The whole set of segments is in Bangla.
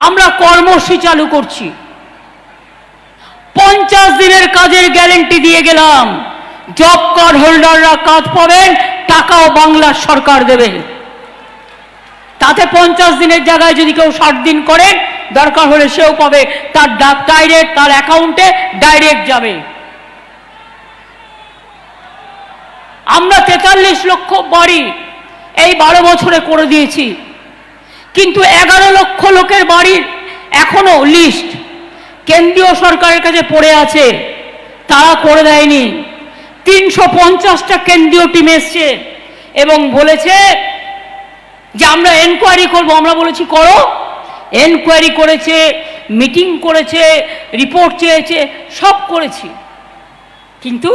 আমরা কর্মসূচি চালু করছি। পঞ্চাশ দিনের কাজের গ্যারেন্টি দিয়ে গেলাম। জব কার্ড হোল্ডাররা কাজ পাবেন, টাকাও বাংলার সরকার দেবে। তাতে পঞ্চাশ দিনের জায়গায় যদি কেউ ষাট দিন করেন দরকার হলে সেও পাবে। তার ডাইরেক্ট তার অ্যাকাউন্টে ডাইরেক্ট যাবে। আমরা তেতাল্লিশ লক্ষ বাড়ি এই বারো বছরে করে দিয়েছি। কিন্তু এগারো লক্ষ লোকের বাড়ির এখনও লিস্ট কেন্দ্রীয় সরকারের কাছে পড়ে আছে, তারা করে দেয়নি। তিনশো পঞ্চাশটা কেন্দ্রীয় টিম এসছে এবং বলেছে যে আমরা এনকোয়ারি করব। আমরা বলেছি, করো। এনকোয়ারি করেছে মিটিং করেছে রিপোর্ট চেয়েছে, সব করেছি। কিন্তু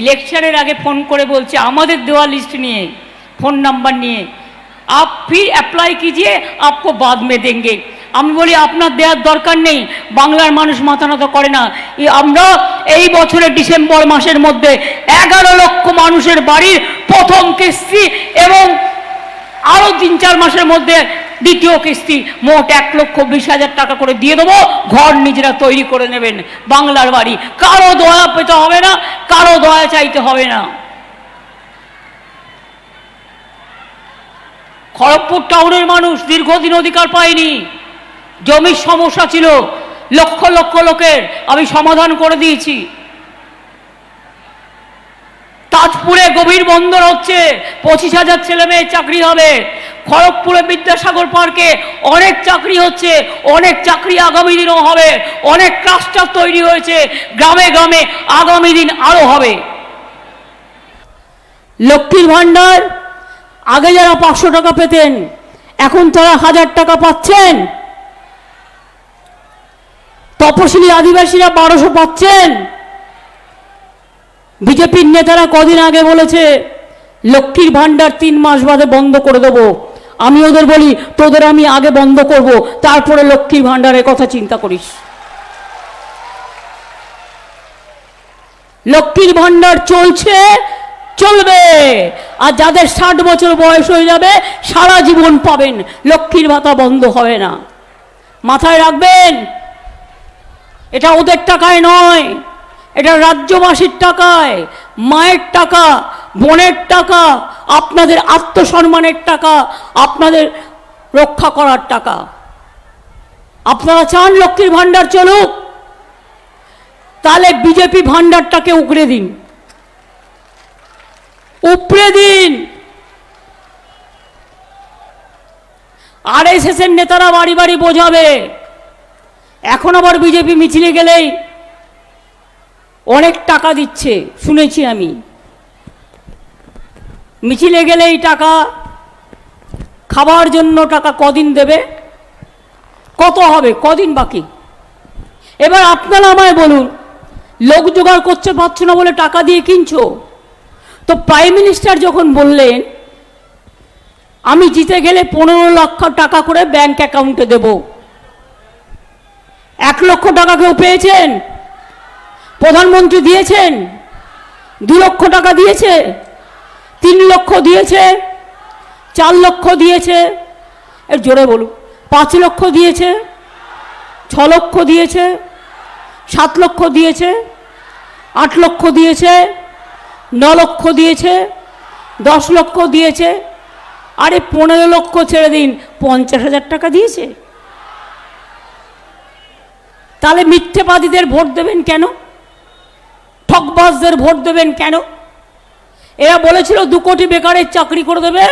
ইলেকশনের আগে ফোন করে বলছে, আমাদের দেওয়া লিস্ট নিয়ে ফোন নাম্বার নিয়ে আপ ফির অ্যাপ্লাই कीजिए आपको बाद में देंगे আমি বলি আপনার দেওয়ার দরকার নেই বাংলার মানুষ মাথা নত করে না এই আমরা এই বছরের ডিসেম্বর মাসের মধ্যে এগারো লক্ষ মানুষের বাড়ির প্রথম কিস্তি এবং আরও তিন চার মাসের মধ্যে দ্বিতীয় কিস্তি মোট এক লক্ষ বিশ হাজার টাকা করে দিয়ে দেবো ঘর নিজেরা তৈরি করে নেবেন বাংলার বাড়ি কারো দয়া পেতে হবে না কারো দয়া চাইতে হবে না খড়গপুর টাউনের মানুষ দীর্ঘদিন অধিকার পায়নি। জমির সমস্যা ছিল, লক্ষ লক্ষ লোকের আমি সমাধান করে দিয়েছি। তাজপুরে গভীর বন্দর হচ্ছে, পঁচিশ হাজার ছেলে মেয়ে চাকরি হবে। খড়গপুরে বিদ্যাসাগর পার্কে অনেক চাকরি হচ্ছে, অনেক চাকরি আগামী দিনও হবে, অনেক ক্লাস্টার তৈরি হয়েছে, গ্রামে গ্রামে আগামী দিন আরও হবে। লক্ষ্মীর ভাণ্ডার আগে যারা পাঁচশো টাকা পেতেন, এখন তারা হাজার টাকা পাচ্ছেন। তপশিলি আদিবাসীরা বারোশো পাচ্ছেন। বিজেপির নেতারা কদিন আগে বলেছে, লক্ষ্মীর ভাণ্ডার তিন মাস বাদে বন্ধ করে দেবো। আমি ওদের বলি, তোদের আমি আগে বন্ধ করব, তারপরে লক্ষ্মীর ভাণ্ডারের কথা চিন্তা করিস। লক্ষ্মীর ভাণ্ডার চলছে চলবে। আর যাদের ষাট বছর বয়স হয়ে যাবে, সারা জীবন পাবেন। লক্ষ্মীর ভাতা বন্ধ হবে না। মাথায় রাখবেন, এটা ওদের টাকায় নয়, এটা রাজ্যবাসীর টাকায়, মায়ের টাকা, বোনের টাকা, আপনাদের আত্মসম্মানের টাকা, আপনাদের রক্ষা করার টাকা। আপনারা চান লক্ষ্মীর ভাণ্ডার চলুক, তাহলে বিজেপি ভাণ্ডারটাকে উগড়ে দিন। উপড়ে দিন। আর এস এর নেতারা বাড়ি বাড়ি বোঝাবে। এখন আবার বিজেপি মিছিলে গেলেই অনেক টাকা দিচ্ছে, শুনেছি আমি। মিছিলে গেলেই টাকা, খাবার জন্য টাকা কদিন দেবে? কত হবে? কদিন বাকি? এবার আপনারা আমায় বলুন, লোক জোগাড় করতে পারছ না বলে টাকা দিয়ে কিনছো? তো প্রাইম মিনিস্টার যখন বললেন, আমি জিতে গেলে পনেরো লক্ষ টাকা করে ব্যাংক অ্যাকাউন্টে দেব। এক লক্ষ টাকা কেউ পেয়েছেন? প্রধানমন্ত্রী দিয়েছেন? দু লক্ষ টাকা দিয়েছে? তিন লক্ষ দিয়েছে? চার লক্ষ দিয়েছে? এর জোরে বলুন। পাঁচ লক্ষ দিয়েছে? ছ লক্ষ দিয়েছে? সাত লক্ষ দিয়েছে? আট লক্ষ দিয়েছে? ন লক্ষ দিয়েছে, দশ লক্ষ দিয়েছে, আরে পনেরো লক্ষ ছেড়ে দিন, পঞ্চাশ হাজার টাকা দিয়েছে। তাহলে মিথ্যেবাদীদের ভোট দেবেন কেন? ঠকবাজদের ভোট দেবেন কেন? এরা বলেছিল দু কোটি বেকারের চাকরি করে দেবে,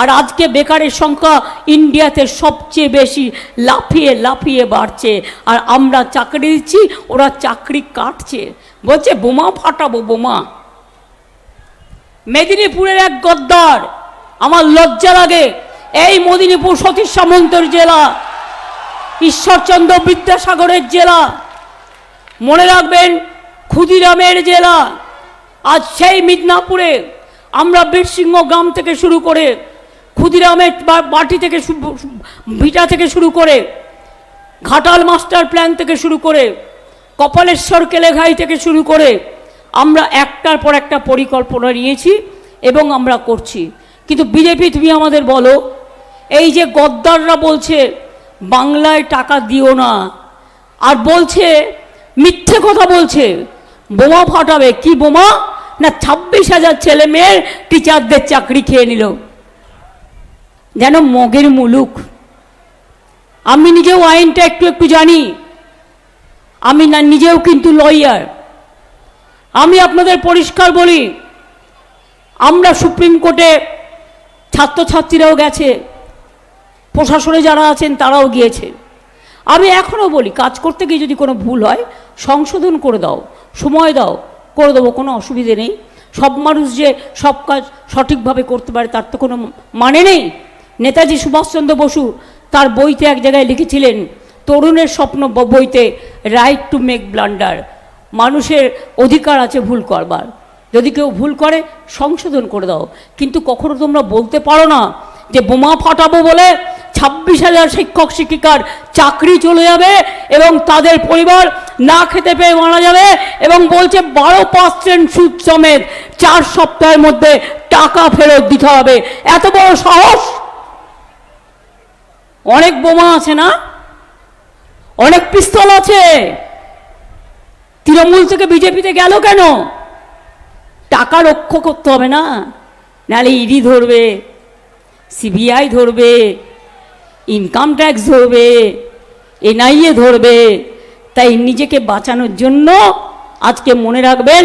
আর আজকে বেকারের সংখ্যা ইন্ডিয়াতে সবচেয়ে বেশি, লাফিয়ে লাফিয়ে বাড়ছে। আর আমরা চাকরি দিচ্ছি, ওরা চাকরি কাটছে। বলছে, বোমা ফাটাবো, বোমা। মেদিনীপুরের এক গদ্দার, আমার লজ্জা লাগে, এই মেদিনীপুর সতীশ সামন্তর জেলা, ঈশ্বরচন্দ্র বিদ্যাসাগরের জেলা, মনে রাখবেন, ক্ষুদিরামের জেলা, আজ সেই মিদনাপুরে আমরা বীরসিংহ গ্রাম থেকে শুরু করে ক্ষুদিরামের বাটি থেকে ভিটা থেকে শুরু করে ঘাটাল মাস্টার প্ল্যান থেকে শুরু করে কপালেশ্বর কেলেঘাই থেকে শুরু করে আমরা একটার পর একটা পরিকল্পনা নিয়েছি এবং আমরা করছি। কিন্তু বিজেপি, তুমি আমাদের বলো, এই যে গদ্দাররা বলছে, বাংলায় টাকা দিও না, আর বলছে, মিথ্যে কথা বলছে, বোমা ফাটাবে, কি বোমা? না ছাব্বিশ হাজার ছেলে মেয়ের টিচারদের চাকরি খেয়ে নিল। যেন মগের মুলুক। আমি নিজেও আইনটা একটু একটু জানি। আমি না নিজেও কিন্তু লয়ার। আমি আপনাদের পরিষ্কার বলি, আমরা সুপ্রিম কোর্টে ছাত্রছাত্রীরাও গেছে, প্রশাসনে যারা আছেন তারাও গিয়েছে। আমি এখনও বলি, কাজ করতে গিয়ে যদি কোনো ভুল হয়, সংশোধন করে দাও, সময় দাও, করে দেবো, কোনো অসুবিধে নেই। সব মানুষ যে সব কাজ সঠিকভাবে করতে পারে, তার তো কোনো মানে নেই। নেতাজি সুভাষচন্দ্র বসু তার বইতে এক জায়গায় লিখেছিলেন, তরুণের স্বপ্ন বইতে রাইট টু মেক ব্লান্ডার মানুষের অধিকার আছে ভুল করবার। যদি কেউ ভুল করে, সংশোধন করে দাও। কিন্তু কখনো তোমরা বলতে পারো না যে বোমা ফাটাবো বলে ছাব্বিশ হাজার শিক্ষক, শিক্ষিকার চাকরি চলে যাবে এবং তাদের পরিবার না খেতে পেয়ে মারা যাবে এবং বলছে বারো পার্সেন্ট সুদ সমেত চার সপ্তাহের মধ্যে টাকা ফেরত দিতে হবে। এত বড় সাহস? অনেক বোমা আছে না? অনেক পিস্তল আছে। তৃণমূল থেকে বিজেপিতে গেল কেন? টাকা রক্ষা করতে হবে না? নাহলে ইডি ধরবে সিবিআই ধরবে ইনকাম ট্যাক্স ধরবে এনআইএ ধরবে। তাই নিজেকে বাঁচানোর জন্য আজকে মনে রাখবেন,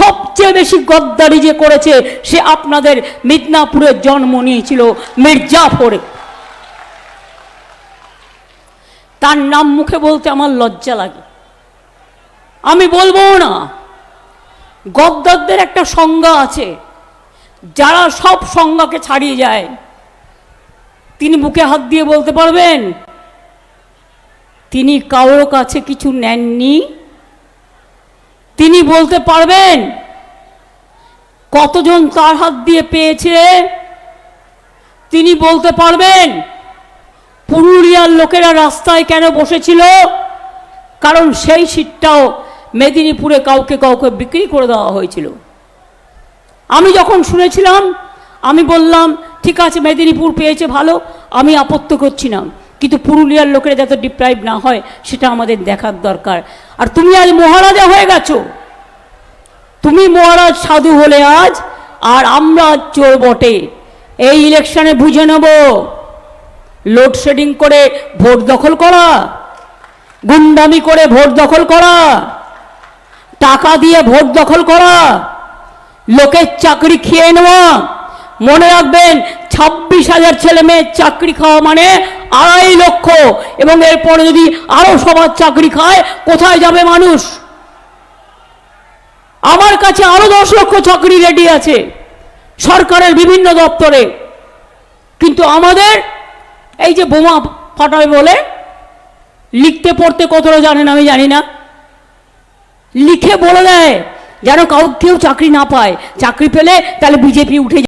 সবচেয়ে বেশি গদ্দারি যে করেছে, সে আপনাদের মিদনাপুরের জন্ম নিয়েছিল মির্জাফরে তার নাম মুখে বলতে আমার লজ্জা লাগে। আমি বলব না। গদ্দারদের একটা সংজ্ঞা আছে, যারা সব সংজ্ঞাকে ছাড়িয়ে যায়। তিনি বুকে হাত দিয়ে বলতে পারবেন, তিনি কারোর কাছে কিছু নেননি। তিনি বলতে পারবেন, কতজন তার হাত দিয়ে পেয়েছে? তিনি বলতে পারবেন পুরুলিয়ার লোকেরা রাস্তায় কেন বসেছিল? কারণ সেই সিটটাও মেদিনীপুরে কাউকে কাউকে বিক্রি করে দেওয়া হয়েছিল। আমি যখন শুনেছিলাম, আমি বললাম, ঠিক আছে, মেদিনীপুর পেয়েছে ভালো, আমি আপত্তি করছি না। কিন্তু পুরুলিয়ার লোকেরা যাতে ডিপ্রাইভ না হয়, সেটা আমাদের দেখার দরকার। আর তুমি আজ মহারাজা হয়ে গেছো। তুমি মহারাজ সাধু হলে আজ, আর আমরা চোর বটে। এই ইলেকশনে বুঝে নেব। লোডশেডিং করে ভোট দখল করা, গুন্ডামি করে ভোট দখল করা, টাকা দিয়ে ভোট দখল করা, লোকের চাকরি খেয়ে নেওয়া, মনে রাখবেন ছাব্বিশ হাজার ছেলে মেয়ের চাকরি খাওয়া মানে আড়াই লক্ষ, এবং এরপরে যদি আরও সবার চাকরি খায়, কোথায় যাবে মানুষ? আমার কাছে আরও দশ লক্ষ চাকরি রেডি আছে, সরকারের বিভিন্ন দপ্তরে। কিন্তু আমাদের এই যে বোমা ফাটাবে বলে, লিখতে, পড়তে কতটা জানেন আমি জানি না। লিখে বলে দেয়, যেন কাউ কেউ চাকরি না পায়। চাকরি পেলে তাহলে বিজেপি উঠে